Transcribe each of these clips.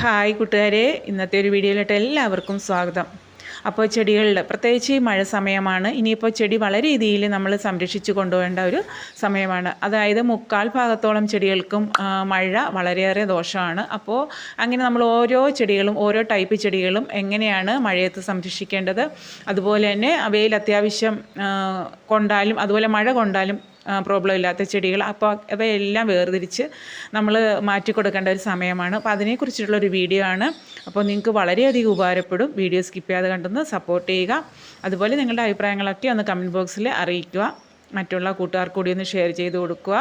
Hi കൂട്ടുകാരെ. ഇന്നത്തെ ഒരു വീഡിയോയിലോട്ട് എല്ലാവർക്കും സ്വാഗതം. അപ്പോൾ ചെടികളിൽ പ്രത്യേകിച്ച് ഈ മഴ സമയമാണ്. ഇനിയിപ്പോൾ ചെടി വളരെ രീതിയിൽ നമ്മൾ സംരക്ഷിച്ച് കൊണ്ടുപോകേണ്ട ഒരു സമയമാണ്. അതായത് മുക്കാൽ ഭാഗത്തോളം ചെടികൾക്കും മഴ വളരെയേറെ ദോഷമാണ്. അപ്പോൾ അങ്ങനെ നമ്മൾ ഓരോ ചെടികളും ഓരോ ടൈപ്പ് ചെടികളും എങ്ങനെയാണ് മഴയത്ത് സംരക്ഷിക്കേണ്ടത്? അതുപോലെ തന്നെ അവയിൽ അത്യാവശ്യം കൊണ്ടാലും അതുപോലെ മഴ കൊണ്ടാലും പ്രോബ്ലം ഇല്ലാത്ത ചെടികൾ. അപ്പോൾ അവയെല്ലാം വേർതിരിച്ച് നമ്മൾ മാറ്റി കൊടുക്കേണ്ട ഒരു സമയമാണ്. അപ്പോൾ അതിനെക്കുറിച്ചിട്ടുള്ള ഒരു വീഡിയോ ആണ്. അപ്പോൾ നിങ്ങൾക്ക് വളരെയധികം ഉപകാരപ്പെടും. വീഡിയോ സ്കിപ്പ് ചെയ്യാതെ കണ്ടൊന്ന് സപ്പോർട്ട് ചെയ്യുക. അതുപോലെ നിങ്ങളുടെ അഭിപ്രായങ്ങളൊക്കെ ഒന്ന് കമന്റ് ബോക്സിൽ അറിയിക്കുക. മറ്റുള്ള കൂട്ടുകാർക്ക് കൂടി ഒന്ന് ഷെയർ ചെയ്ത് കൊടുക്കുക.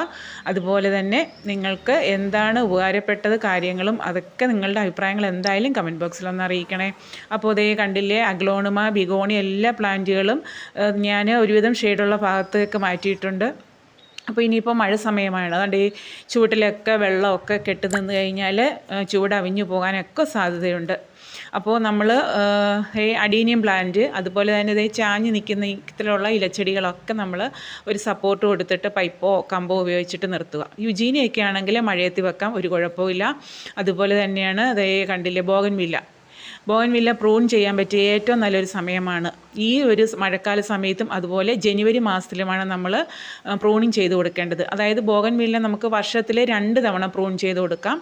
അതുപോലെ തന്നെ നിങ്ങൾക്ക് എന്താണ് ഉപകാരപ്പെട്ടത് കാര്യങ്ങളും അതൊക്കെ നിങ്ങളുടെ അഭിപ്രായങ്ങൾ എന്തായാലും കമന്റ് ബോക്സിൽ ഒന്ന് അറിയിക്കണേ. അപ്പോൾ ഇതേ കണ്ടില്ലേ അഗ്ലോണുമ ബിഗോണി എല്ലാ പ്ലാന്റുകളും ഞാൻ ഒരുവിധം ഷെയ്ഡുള്ള ഭാഗത്തേക്ക് മാറ്റിയിട്ടുണ്ട്. അപ്പോൾ ഇനിയിപ്പോൾ മഴ സമയമാണ് അതുകൊണ്ട് ഈ ചൂട്ടിലൊക്കെ വെള്ളമൊക്കെ കെട്ടി നിന്ന് കഴിഞ്ഞാൽ ചൂട് അവിഞ്ഞു പോകാനൊക്കെ സാധ്യതയുണ്ട്. അപ്പോൾ നമ്മൾ ഈ അഡീനിയം പ്ലാന്റ് അതുപോലെ തന്നെ ഇതേ ചാഞ്ഞ് നിൽക്കുന്ന ഇത്തരമുള്ള ഇലച്ചെടികളൊക്കെ നമ്മൾ ഒരു സപ്പോർട്ട് കൊടുത്തിട്ട് പൈപ്പോ കമ്പോ ഉപയോഗിച്ചിട്ട് നിർത്തുക. യുജീനിയൊക്കെ ആണെങ്കിൽ മഴയത്ത് വെക്കാം ഒരു കുഴപ്പമില്ല അതുപോലെ തന്നെയാണ് അതേ കണ്ടില്ലേ ബോഗൻവില്ല. ബോഗൻവില്ല പ്രൂൺ ചെയ്യാൻ പറ്റിയ ഏറ്റവും നല്ലൊരു സമയമാണ്. ഈ ഒരു മഴക്കാല സമയത്തും അതുപോലെ ജനുവരി മാസത്തിലുമാണ് നമ്മൾ പ്രൂണിങ് ചെയ്ത് കൊടുക്കേണ്ടത്. അതായത് ബോഗൻവില്ല നമുക്ക് വർഷത്തിൽ രണ്ട് തവണ പ്രൂൺ ചെയ്ത് കൊടുക്കാം.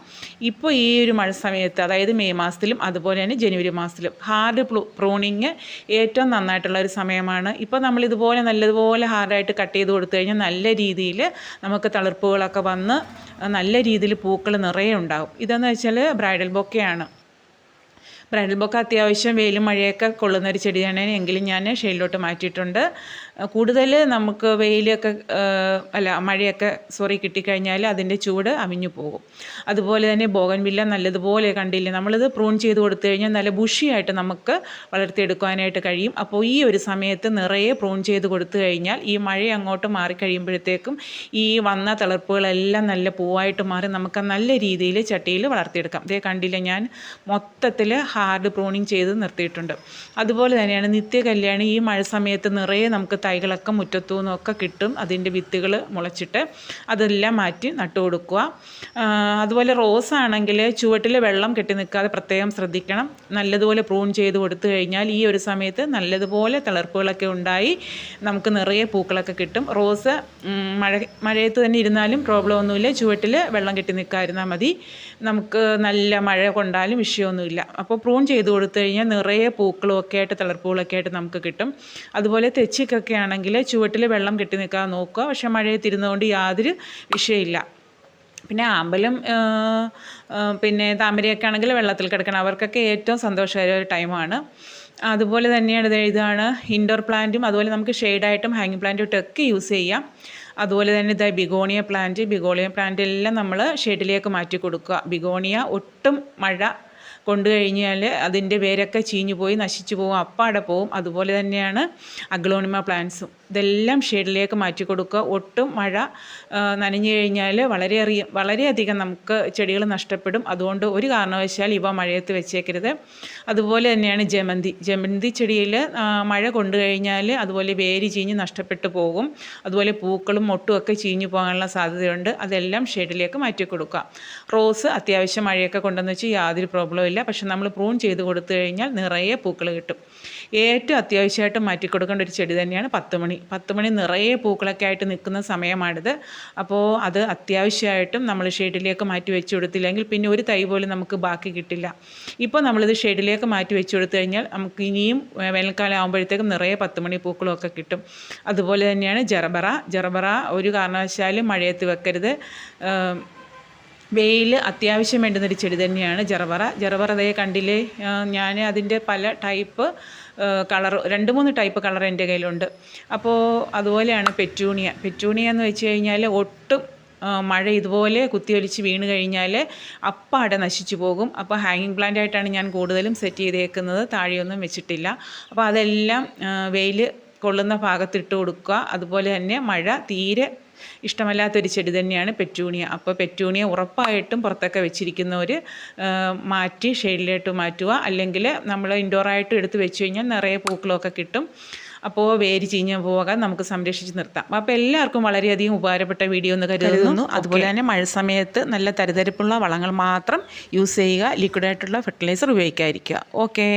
ഇപ്പോൾ ഈ ഒരു മഴ സമയത്ത് അതായത് മെയ് മാസത്തിലും അതുപോലെ തന്നെ ജനുവരി മാസത്തിലും ഹാർഡ് പ്രൂണിങ് ഏറ്റവും നന്നായിട്ടുള്ള ഒരു സമയമാണ്. ഇപ്പോൾ നമ്മൾ ഇതുപോലെ നല്ലതുപോലെ ഹാർഡായിട്ട് കട്ട് ചെയ്ത് കൊടുത്തു കഴിഞ്ഞാൽ നല്ല രീതിയിൽ നമുക്ക് തളിർപ്പുകളൊക്കെ വന്ന് നല്ല രീതിയിൽ പൂക്കൾ നിറയെ ഉണ്ടാകും ഇതെന്ന് വെച്ചാൽ ബ്രൈഡൽ ബൊക്കെയാണ്. ബ്രൈഡൽ ബൊക്ക അത്യാവശ്യം വെയിലും മഴയൊക്കെ കൊള്ളുന്ന ഒരു ചെടിയാണ്. എങ്കിലും ഞാൻ ഷെയിലോട്ട് മാറ്റിയിട്ടുണ്ട്. കൂടുതൽ നമുക്ക് വെയിലൊക്കെ അല്ല മഴയൊക്കെ സോറി കിട്ടിക്കഴിഞ്ഞാൽ അതിന്റെ ചൂട് അമിഞ്ഞു പോകും. അതുപോലെ തന്നെ ബോഗൻവില്ല നല്ലതുപോലെ കണ്ടില്ലേ? നമ്മളിത് പ്രൂൺ ചെയ്ത് കൊടുത്തു കഴിഞ്ഞാൽ നല്ല ബുഷിയായിട്ട് നമുക്ക് വളർത്തിയെടുക്കാനായിട്ട് കഴിയും. അപ്പോൾ ഈ ഒരു സമയത്ത് നിറയെ പ്രൂൺ ചെയ്ത് കൊടുത്തു കഴിഞ്ഞാൽ ഈ മഴ അങ്ങോട്ട് മാറിക്കഴിയുമ്പോഴത്തേക്കും ഈ വന്ന തളർപ്പുകളെല്ലാം നല്ല പൂവായിട്ട് മാറി നമുക്ക് നല്ല രീതിയിൽ ചട്ടിയിൽ വളർത്തിയെടുക്കാം. ഇതേ കണ്ടില്ലേ ഞാൻ മൊത്തത്തിൽ ഹാർഡ് പ്രൂണിങ് ചെയ്ത് നിർത്തിയിട്ടുണ്ട്. അതുപോലെ തന്നെയാണ് നിത്യകല്യാണി ഈ മഴ സമയത്ത് നിറയെ നമുക്ക് തൈകളൊക്കെ മുറ്റത്തു നിന്നൊക്കെ കിട്ടും. അതിന്റെ വിത്തുകൾ മുളച്ചിട്ട് അതെല്ലാം മാറ്റി നട്ടു കൊടുക്കുക. അതുപോലെ റോസ് ആണെങ്കിൽ ചുവട്ടിൽ വെള്ളം കെട്ടി നിൽക്കാതെ പ്രത്യേകം ശ്രദ്ധിക്കണം. നല്ലതുപോലെ പ്രൂൺ ചെയ്ത് കൊടുത്തു കഴിഞ്ഞാൽ ഈ ഒരു സമയത്ത് നല്ലതുപോലെ തളർപ്പുകളൊക്കെ ഉണ്ടായി നമുക്ക് നിറയെ പൂക്കളൊക്കെ കിട്ടും. റോസ് മഴ മഴയത്ത് തന്നെ ഇരുന്നാലും പ്രോബ്ലം ഒന്നുമില്ല. ചുവട്ടിൽ വെള്ളം കെട്ടി നിൽക്കാതിരുന്നാൽ മതി. നമുക്ക് നല്ല മഴ കൊണ്ടാലും വിഷയമൊന്നുമില്ല. അപ്പോൾ പ്രൂൺ ചെയ്ത് കൊടുത്തു കഴിഞ്ഞാൽ നിറയെ പൂക്കളും ഒക്കെ ആയിട്ട് തളർപ്പുകളൊക്കെ ആയിട്ട് നമുക്ക് കിട്ടും. അതുപോലെ തെച്ചിക്കൊക്കെ ആണെങ്കിൽ ചുവട്ടിൽ വെള്ളം കെട്ടി നിൽക്കാൻ നോക്കുക. പക്ഷേ മഴയത്തിരുന്നുകൊണ്ട് യാതൊരു വിഷയമില്ല. പിന്നെ ആമ്പലും പിന്നെ താമരയൊക്കെ ആണെങ്കിൽ വെള്ളത്തിൽ കിടക്കണം. അവർക്കൊക്കെ ഏറ്റവും സന്തോഷകരമായ ടൈമാണ് അതുപോലെ തന്നെയാണ് ഇത് ഇതാണ് ഇൻഡോർ പ്ലാന്റും അതുപോലെ നമുക്ക് ഷെയ്ഡായിട്ടും ഹാങ്ങിങ് പ്ലാന്റും ഒക്കെ യൂസ് ചെയ്യാം. അതുപോലെ തന്നെ ഇതായി ബിഗോണിയ പ്ലാന്റ് ബിഗോണിയ പ്ലാന്റ് എല്ലാം നമ്മൾ ഷെയ്ഡിലേക്ക് മാറ്റി കൊടുക്കുക. ബിഗോണിയ ഒട്ടും മഴ കൊണ്ടു കഴിഞ്ഞാൽ അതിന്റെ വേരൊക്കെ ചീഞ്ഞു പോയി നശിച്ചു പോകും അപ്പാടെ പോവും. അതുപോലെ തന്നെയാണ് അഗ്ലോണിമ പ്ലാന്റ്സും. ഇതെല്ലാം ഷെയ്ഡിലേക്ക് മാറ്റി കൊടുക്കുക. ഒട്ടും മഴ നനഞ്ഞു കഴിഞ്ഞാൽ വളരെയധികം വളരെയധികം നമുക്ക് ചെടികൾ നഷ്ടപ്പെടും. അതുകൊണ്ട് ഒരു കാരണവശാൽ ഇവ മഴയത്ത് വെച്ചേക്കരുത്. അതുപോലെ തന്നെയാണ് ജമന്തി. ജമന്തി ചെടിയിൽ മഴ കൊണ്ടു കഴിഞ്ഞാൽ അതുപോലെ വേര് ചീഞ്ഞ് നഷ്ടപ്പെട്ടു പോകും. അതുപോലെ പൂക്കളും മൊട്ടും ഒക്കെ ചീഞ്ഞു പോകാനുള്ള സാധ്യതയുണ്ട്. അതെല്ലാം ഷെയ്ഡിലേക്ക് മാറ്റി കൊടുക്കുക. റോസ് അത്യാവശ്യം മഴയൊക്കെ കൊണ്ടെന്ന് വെച്ച് യാതൊരു പ്രോബ്ലവും ഇല്ല പക്ഷെ നമ്മൾ പ്രൂൺ ചെയ്ത് കൊടുത്തു കഴിഞ്ഞാൽ നിറയെ പൂക്കൾ കിട്ടും. ഏറ്റവും അത്യാവശ്യമായിട്ട് മാറ്റി കൊടുക്കേണ്ട ഒരു ചെടി തന്നെയാണ് പത്ത് മണി പത്ത് മണി നിറയെ പൂക്കളൊക്കെ ആയിട്ട് നിൽക്കുന്ന സമയമാണിത്. അപ്പോൾ അത് അത്യാവശ്യമായിട്ടും നമ്മൾ ഷെയ്ഡിലേക്ക് മാറ്റി വെച്ച് കൊടുത്തില്ലെങ്കിൽ പിന്നെ ഒരു തൈ പോലും നമുക്ക് ബാക്കി കിട്ടില്ല. ഇപ്പോൾ നമ്മളിത് ഷെയ്ഡിലേക്ക് മാറ്റി വെച്ച് കൊടുത്തു കഴിഞ്ഞാൽ നമുക്ക് ഇനിയും വേനൽക്കാലം ആകുമ്പോഴത്തേക്കും നിറയെ പത്ത് മണി പൂക്കളൊക്കെ കിട്ടും. അതുപോലെ തന്നെയാണ് ജറബറ. ജറബറ ഒരു കാരണവശാലും മഴയത്ത് വെക്കരുത്. വെയിൽ അത്യാവശ്യം വേണ്ടുന്നൊരു ചെടി തന്നെയാണ് ജറവറ. ജറവറ ദയെ കണ്ടില്ലേ? ഞാൻ അതിന്റെ പല ടൈപ്പ് കളർ രണ്ട് മൂന്ന് ടൈപ്പ് കളർ എന്റെ കയ്യിലുണ്ട്. അപ്പോൾ അതുപോലെയാണ് പെറ്റൂണിയ. പെറ്റൂണിയ എന്ന് വെച്ച് കഴിഞ്ഞാൽ ഒട്ടും മഴ ഇതുപോലെ കുത്തിയൊലിച്ച് വീണ് കഴിഞ്ഞാൽ അപ്പാടെ നശിച്ചു പോകും. അപ്പോൾ ഹാങ്ങിങ് പ്ലാന്റ് ആയിട്ടാണ് ഞാൻ കൂടുതലും സെറ്റ് ചെയ്തേക്കുന്നത്. താഴെയൊന്നും വെച്ചിട്ടില്ല. അപ്പോൾ അതെല്ലാം വെയിൽ കൊള്ളുന്ന ഭാഗത്തിട്ട് കൊടുക്കുക. അതുപോലെ തന്നെ മഴ തീരെ ഇഷ്ടമല്ലാത്തൊരു ചെടി തന്നെയാണ് പെറ്റൂണിയ. അപ്പോൾ പെറ്റൂണിയ ഉറപ്പായിട്ടും പുറത്തൊക്കെ വെച്ചിരിക്കുന്നവർ മാറ്റി ഷെയ്ഡിലോട്ട് മാറ്റുക. അല്ലെങ്കിൽ നമ്മൾ ഇൻഡോറായിട്ട് എടുത്ത് വെച്ച് കഴിഞ്ഞാൽ നിറയെ പൂക്കളൊക്കെ കിട്ടും. അപ്പോൾ വേര് ചീഞ്ഞ് പോകാൻ നമുക്ക് സംരക്ഷിച്ച് നിർത്താം. അപ്പോൾ എല്ലാവർക്കും വളരെയധികം ഉപകാരപ്പെട്ട വീഡിയോ എന്ന് കരുതുന്നു. അതുപോലെ തന്നെ മഴ സമയത്ത് നല്ല തരിതരിപ്പുള്ള വളങ്ങൾ മാത്രം യൂസ് ചെയ്യുക. ലിക്വിഡായിട്ടുള്ള ഫെർട്ടിലൈസർ ഉപയോഗിക്കാതിരിക്കുക. ഓക്കേ